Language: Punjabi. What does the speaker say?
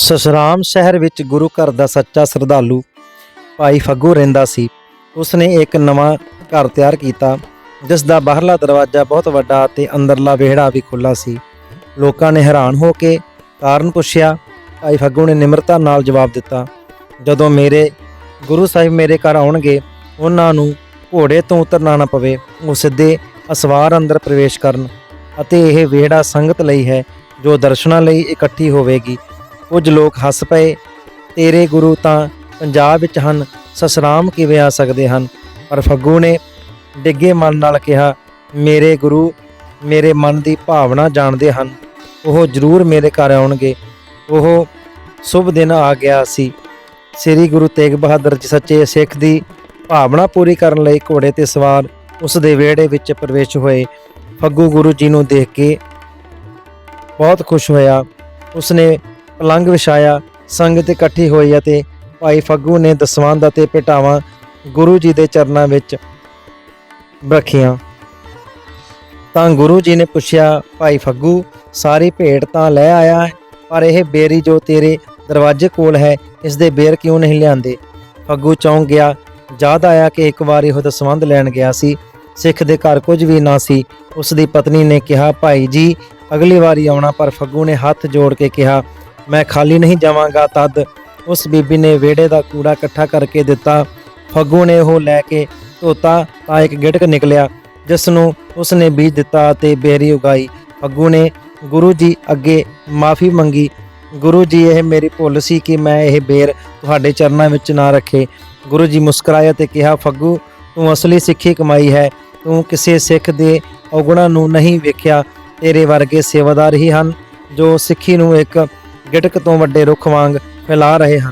ਸਸਰਾਮ ਸ਼ਹਿਰ ਵਿੱਚ ਗੁਰੂ ਘਰ ਦਾ ਸੱਚਾ ਸ਼ਰਧਾਲੂ ਭਾਈ ਫੱਗੂ ਰਹਿੰਦਾ ਸੀ। ਉਸਨੇ ਇੱਕ ਨਵਾਂ ਘਰ ਤਿਆਰ ਕੀਤਾ ਜਿਸ ਦਾ ਬਾਹਰਲਾ ਦਰਵਾਜ਼ਾ ਬਹੁਤ ਵੱਡਾ ਅਤੇ ਅੰਦਰਲਾ ਵਿਹੜਾ ਵੀ ਖੁੱਲਾ ਸੀ। ਲੋਕਾਂ ਨੇ ਹੈਰਾਨ ਹੋ ਕੇ ਕਾਰਨ ਪੁੱਛਿਆ, ਭਾਈ ਫੱਗੂ ਨੇ ਨਿਮਰਤਾ ਨਾਲ ਜਵਾਬ ਦਿੱਤਾ, ਜਦੋਂ ਮੇਰੇ, ਗੁਰੂ ਸਾਹਿਬ ਮੇਰੇ ਘਰ ਆਉਣਗੇ, ਉਹਨਾਂ ਨੂੰ ਘੋੜੇ ਤੋਂ ਉਤਰਨਾ ਨਾ ਪਵੇ, ਉਹ ਸਿੱਧੇ ਅਸਵਾਰ ਅੰਦਰ ਪ੍ਰਵੇਸ਼ ਕਰਨ ਅਤੇ ਇਹ ਵਿਹੜਾ ਸੰਗਤ ਲਈ ਹੈ, ਜੋ ਦਰਸ਼ਨਾਂ ਲਈ ਇਕੱਠੀ ਹੋਵੇਗੀ। ਕੁਝ ਲੋਕ ਹੱਸ ਪਏ। ਤੇਰੇ ਗੁਰੂ ਤਾਂ ਪੰਜਾਬ ਵਿੱਚ ਹਨ, ਸਸਰਾਮ ਕਿਵੇਂ ਆ ਸਕਦੇ ਹਨ? ਪਰ ਫੱਗੂ ਨੇ ਡਿੱਗੇ ਮਨ ਨਾਲ ਕਿਹਾ, ਮੇਰੇ ਗੁਰੂ ਮੇਰੇ ਮਨ ਦੀ ਭਾਵਨਾ ਜਾਣਦੇ ਹਨ। ਉਹ ਜ਼ਰੂਰ ਮੇਰੇ ਘਰ ਆਉਣਗੇ। ਉਹ ਸ਼ੁਭ ਦਿਨ ਆ ਗਿਆ ਸੀ। ਸ੍ਰੀ ਗੁਰੂ ਤੇਗ ਬਹਾਦਰ ਜੀ ਸੱਚੇ ਸਿੱਖ ਦੀ ਭਾਵਨਾ ਪੂਰੀ ਕਰਨ ਲਈ ਘੋੜੇ ਤੇ ਸਵਾਰ ਉਸ ਦੇ ਵਿਹੜੇ ਵਿੱਚ ਪ੍ਰਵੇਸ਼ ਹੋਏ। ਫੱਗੂ ਗੁਰੂ ਜੀ ਨੂੰ ਦੇਖ ਕੇ ਬਹੁਤ ਖੁਸ਼ ਹੋਇਆ। ਉਸਨੇ ਪਲੰਗ ਵਿਛਾਇਆ ਸੰਗਤ ਇਕੱਠੀ ਹੋਈ ਅਤੇ ਭਾਈ ਫੱਗੂ ਨੇ ਦਸਵੰਧ ਅਤੇ ਭੇਟਾਵਾਂ ਗੁਰੂ ਜੀ ਦੇ ਚਰਨਾਂ ਵਿੱਚ ਰੱਖੀਆਂ। ਤਾਂ ਗੁਰੂ ਜੀ ਨੇ ਪੁੱਛਿਆ, ਭਾਈ ਫੱਗੂ, ਸਾਰੀ ਭੇਟ ਤਾਂ ਲੈ ਆਇਆ ਹੈ, ਪਰ ਇਹ ਬੇਰੀ ਜੋ ਤੇਰੇ ਦਰਵਾਜ਼ੇ ਕੋਲ ਹੈ, ਇਸ ਦੇ ਬੇਰ ਕਿਉਂ ਨਹੀਂ ਲਿਆਂਦੇ? ਫੱਗੂ ਚੌਂਕ ਗਿਆ। ਯਾਦ ਆਇਆ ਕਿ ਇੱਕ ਵਾਰੀ ਉਹ ਦਸਵੰਧ ਲੈਣ ਗਿਆ ਸੀ। ਸਿੱਖ ਦੇ ਘਰ ਕੁਝ ਵੀ ਨਾ ਸੀ। ਉਸ ਦੀ ਪਤਨੀ ਨੇ ਕਿਹਾ, ਭਾਈ ਜੀ, ਅਗਲੀ ਵਾਰੀ ਆਉਣਾ। ਪਰ ਫੱਗੂ ਨੇ ਹੱਥ ਜੋੜ ਕੇ ਕਿਹਾ ਮੈਂ ਖਾਲੀ ਨਹੀਂ ਜਾਵਾਂਗਾ, ਤਦ ਉਸ ਬੀਬੀ ਨੇ ਵਿਹੜੇ ਦਾ ਕੂੜਾ ਇਕੱਠਾ ਕਰਕੇ ਦਿੱਤਾ। ਫੱਗੂ ਨੇ ਉਹ ਲੈ ਕੇ ਧੋਤਾ ਤਾਂ ਇੱਕ ਗਿਟਕ ਨਿਕਲਿਆ ਜਿਸ ਨੂੰ ਉਸ ਨੇ ਬੀਜ ਦਿੱਤਾ ਅਤੇ ਬੇਰੀ ਉਗਾਈ। ਫੱਗੂ ਨੇ, ਗੁਰੂ ਜੀ, ਅੱਗੇ ਮਾਫੀ ਮੰਗੀ। ਗੁਰੂ ਜੀ, ਇਹ ਮੇਰੀ ਭੁੱਲ ਸੀ ਕਿ ਮੈਂ ਇਹ ਬੇਰ ਤੁਹਾਡੇ ਚਰਨਾਂ ਵਿੱਚ ਨਾ ਰੱਖੇ। ਗੁਰੂ ਜੀ ਮੁਸਕਰਾਏ ਤੇ ਕਿਹਾ, ਫੱਗੂ, ਤੂੰ ਅਸਲੀ ਸਿੱਖੀ ਕਮਾਈ ਹੈ। ਤੂੰ ਕਿਸੇ ਸਿੱਖ ਦੇ ਔਗੁਣਾਂ ਨੂੰ ਨਹੀਂ ਵੇਖਿਆ। ਤੇਰੇ ਵਰਗੇ ਸੇਵਾਦਾਰ ਹੀ ਹਨ, ਜੋ ਸਿੱਖੀ ਨੂੰ ਇੱਕ ਗਿਟਕ ਤੋਂ ਵੱਡੇ ਰੁੱਖ ਵਾਂਗ ਫੈਲਾ ਰਹੇ ਹਨ।